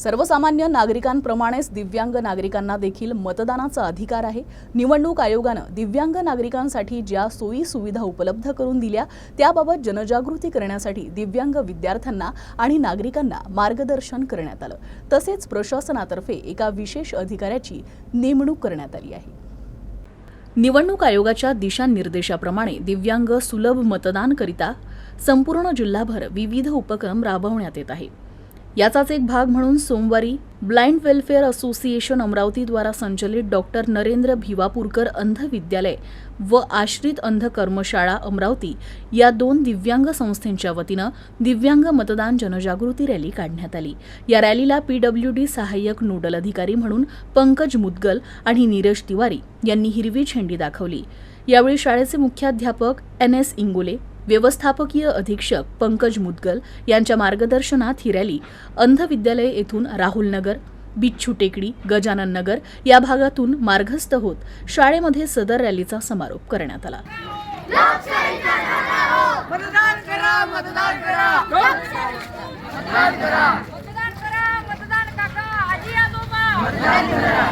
सर्वसामान्य नागरिकांप्रमाणेच दिव्यांग नागरिकांना देखील मतदानाचा अधिकार आहे. निवडणूक आयोगानं दिव्यांग नागरिकांसाठी ज्या सोयी सुविधा उपलब्ध करून दिल्या त्याबाबत जनजागृती करण्यासाठी दिव्यांग विद्यार्थ्यांना आणि नागरिकांना मार्गदर्शन करण्यात आलं. तसेच प्रशासनातर्फे एका विशेष अधिकाऱ्याची नेमणूक करण्यात आली आहे. निवडणूक आयोगाच्या दिशानिर्देशाप्रमाणे दिव्यांग सुलभ मतदानकरिता संपूर्ण जिल्हाभर विविध उपक्रम राबवण्यात येत आहे याचाच एक भाग म्हणून सोमवारी ब्लाइंड वेलफेअर असोसिएशन अमरावतीद्वारा संचलित डॉक्टर नरेंद्र भिवापूरकर अंध विद्यालय व आश्रित अंध कर्मशाळा अमरावती या दोन दिव्यांग संस्थेंच्या वतीनं दिव्यांग मतदान जनजागृती रॅली काढण्यात आली. या रॅलीला पीडब्ल्यू डी सहाय्यक नोडल अधिकारी म्हणून पंकज मुदगल आणि नीरज तिवारी यांनी हिरवी झेंडी दाखवली. यावेळी शाळेचे मुख्याध्यापक एन एस इंगोले व्यवस्थापकीय अधीक्षक पंकज मुदगल यांच्या मार्गदर्शनात ही रॅली अंध विद्यालय येथून राहुल नगर बिच्छू टेकडी गजानन नगर या भागातून मार्गस्थ होत शाळेमध्ये सदर रॅलीचा समारोप करण्यात आला. मतदान करा मतदान करा. मतदान करा मतदान आजोबा.